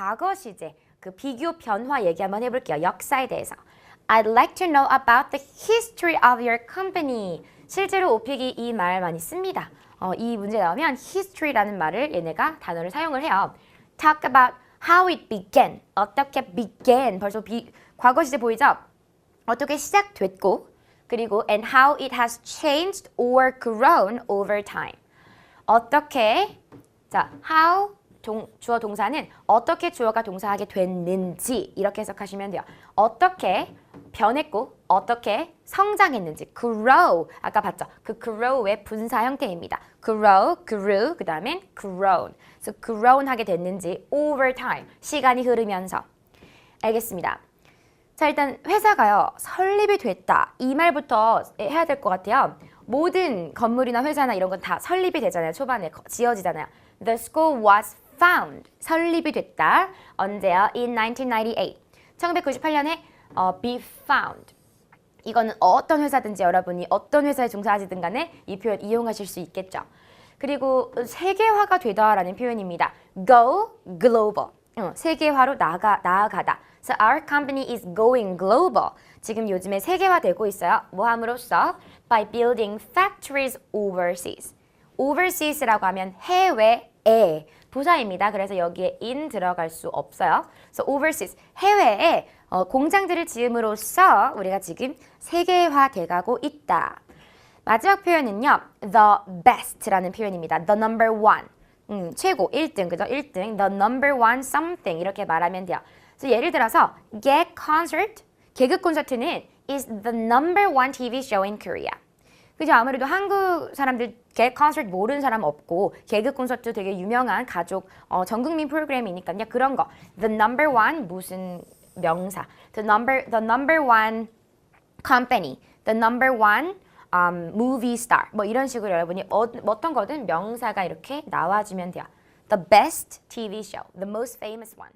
과거 시제 그 비교 변화 얘기 한번 해볼게요. 역사에 대해서. I'd like to know about the history of your company. 실제로 오픽이 이 말 많이 씁니다. 어, 이 문제 나오면 history라는 말을 얘네가 단어를 사용을 해요. Talk about how it began. 어떻게 began. 벌써 비, 과거 시제 보이죠? 어떻게 시작됐고 그리고 and how it has changed or grown over time. 어떻게 자 how 동, 주어 동사는 어떻게 주어가 동사하게 됐는지 이렇게 해석하시면 돼요. 어떻게 변했고 어떻게 성장했는지 grow 아까 봤죠? 그 grow의 분사 형태입니다. grow, grew 그 다음엔 grown. 그래서 grown 하게 됐는지 over time 시간이 흐르면서 알겠습니다. 자 일단 회사가요 설립이 됐다 이 말부터 해야 될 것 같아요. 모든 건물이나 회사나 이런 건 다 설립이 되잖아요. 초반에 거- 지어지잖아요. The school was found 설립이 됐다. 언제요? In 1998. 1998년에 어, be found. 이거는 어떤 회사든지 여러분이 어떤 회사에 종사하시든 간에 이 표현 이용하실 수 있겠죠. 그리고 세계화가 되다라는 표현입니다. Go global. 어, 세계화로 나아가 나아가다. So our company is going global. 지금 요즘에 세계화되고 있어요. 뭐 함으로써 by building factories overseas. overseas라고 하면 해외에 부사입니다. 그래서 여기에 in 들어갈 수 없어요. So overseas 해외에 어, 공장들을 지음으로써 우리가 지금 세계화 돼가고 있다. 마지막 표현은요. the best라는 표현입니다. the number one. 음, 최고 1등 그죠? 1등 the number one something 이렇게 말하면 돼요. 그래서 예를 들어서 get concert 개그 콘서트는 is the number one TV show in Korea. 그죠? 아무래도 한국 사람들 개 콘서트 모르는 사람 없고 개그 콘서트 되게 유명한 가족 어, 전국민 프로그램이니까요. 그런 거. The number one 무슨 명사. The number the number one company. The number one um, movie star. 뭐 이런 식으로 여러분이 어, 어떤 거든 명사가 이렇게 나와주면 돼요. The best TV show. The most famous one.